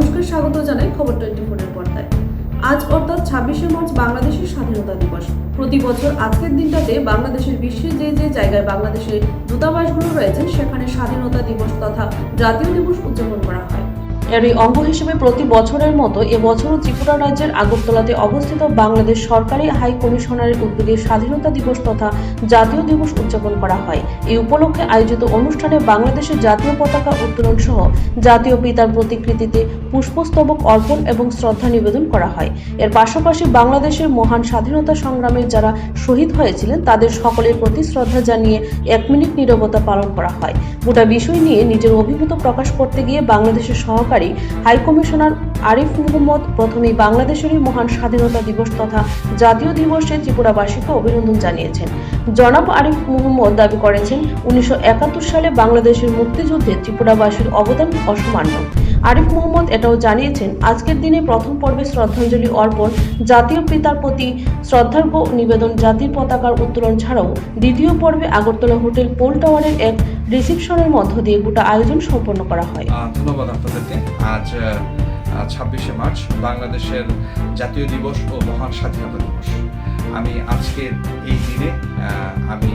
নমস্কার, স্বাগত জানাই খবর টোয়েন্টি ফোরের পর্দায়। আজ অর্থাৎ ছাব্বিশে মার্চ বাংলাদেশের স্বাধীনতা দিবস। প্রতি বছর আজকের দিনটাতে বাংলাদেশের বিশ্বের যে যে জায়গায় বাংলাদেশের দূতাবাসগুলো রয়েছে, সেখানে স্বাধীনতা দিবস তথা জাতীয় দিবস উদযাপন করা হয়। এরই অঙ্গ হিসেবে প্রতি বছরের মতো এবছরও ত্রিপুরা রাজ্যের আগরতলাতে অবস্থিত বাংলাদেশ সরকারি হাই কমিশনারের উদ্যোগে স্বাধীনতা দিবস তথা জাতীয় দিবস উদযাপন করা হয়। এই উপলক্ষে আয়োজিত অনুষ্ঠানে বাংলাদেশের জাতীয় পতাকা উত্তোলন সহ জাতীয় পিতার প্রতিকৃতিতে পুষ্পস্তবক অর্পণ এবং শ্রদ্ধা নিবেদন করা হয়। এর পাশাপাশি বাংলাদেশের মহান স্বাধীনতা সংগ্রামে যারা শহীদ হয়েছিলেন, তাদের সকলের প্রতি শ্রদ্ধা জানিয়ে এক মিনিট নীরবতা পালন করা হয়। গোটা বিষয় নিয়ে নিজের অভিমত প্রকাশ করতে গিয়ে বাংলাদেশের সহকারী হাই কমিশনার আরিফ মুহম্মদ প্রথমেই বাংলাদেশেরই মহান স্বাধীনতা দিবস তথা জাতীয় দিবসে ত্রিপুরাবাসীকে অভিনন্দন জানিয়েছেন। জনাব আরিফ মুহম্মদ দাবি করেছেন, উনিশশো একাত্তর সালে বাংলাদেশের মুক্তিযুদ্ধে ত্রিপুরাবাসীর অবদান অসামান্য। আরিফ মোহাম্মদ এটাও জানিয়েছেন, আজকের দিনে প্রথম পর্বে শ্রদ্ধাঞ্জলি অর্পণ, জাতীয় পিতার প্রতি শ্রদ্ধার্ঘ্য নিবেদন, জাতির পতাকার উত্তোলন ছাড়াও দ্বিতীয় পর্বে আগরতলা হোটেল পোল টাওয়ারের এক রিসিপশনের মধ্য দিয়ে গোটা আয়োজন সম্পন্ন করা হয়। ধন্যবাদ আপনাদেরকে। আজ ছাব্বিশে মার্চ, বাংলাদেশের জাতীয় দিবস ও মহান স্বাধীনতা দিবস। আমি আজকের এই দিনে আমি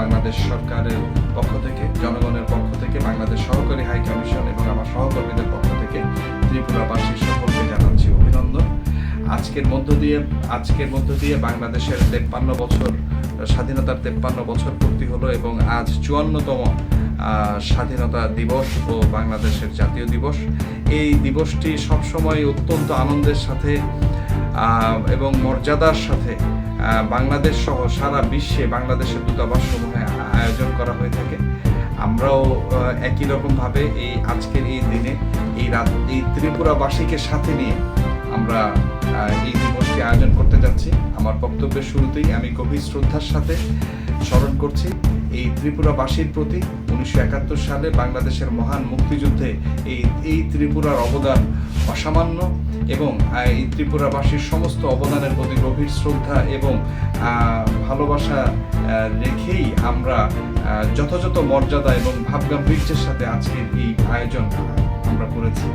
বাংলাদেশ সরকারের পক্ষ থেকে, জনগণের পক্ষ থেকে, বাংলাদেশ সহকারী হাই কমিশন এবং আমার সহকর্মীদের পক্ষ থেকে ত্রিপুরাবাসী সকলকে জানাচ্ছি অভিনন্দন। আজকের মধ্য দিয়ে, আজকের মধ্য দিয়ে বাংলাদেশের তেপ্পান্ন বছর স্বাধীনতার তেপ্পান্ন বছর পূর্তি হলো এবং আজ চুয়ান্নতম স্বাধীনতা দিবস ও বাংলাদেশের জাতীয় দিবস। এই দিবসটি সবসময় অত্যন্ত আনন্দের সাথে এবং মর্যাদার সাথে বাংলাদেশ সহ সারা বিশ্বে বাংলাদেশের দূতাবাস সমূহে আয়োজন করা হয়ে থাকে। আমরাও একই রকমভাবে এই আজকের এই দিনে, এই রাত, এই ত্রিপুরাবাসীকে সাথে নিয়ে আমরা এই এই দিবসটি আয়োজন করতে যাচ্ছি। আমার বক্তব্যের শুরুতেই আমি গভীর শ্রদ্ধার সাথে স্মরণ করছি, এই ত্রিপুরাবাসীর প্রতি উনিশশো একাত্তর সালে বাংলাদেশের মহান মুক্তিযুদ্ধে এই এই ত্রিপুরার অবদান অসামান্য এবং এই ত্রিপুরাবাসীর সমস্ত অবদানের প্রতি গভীর শ্রদ্ধা এবং ভালোবাসা রেখেই আমরা যথাযথ মর্যাদা এবং ভাবগাম্ভীর্যের সাথে আজকের এই আয়োজন আমরা করেছি।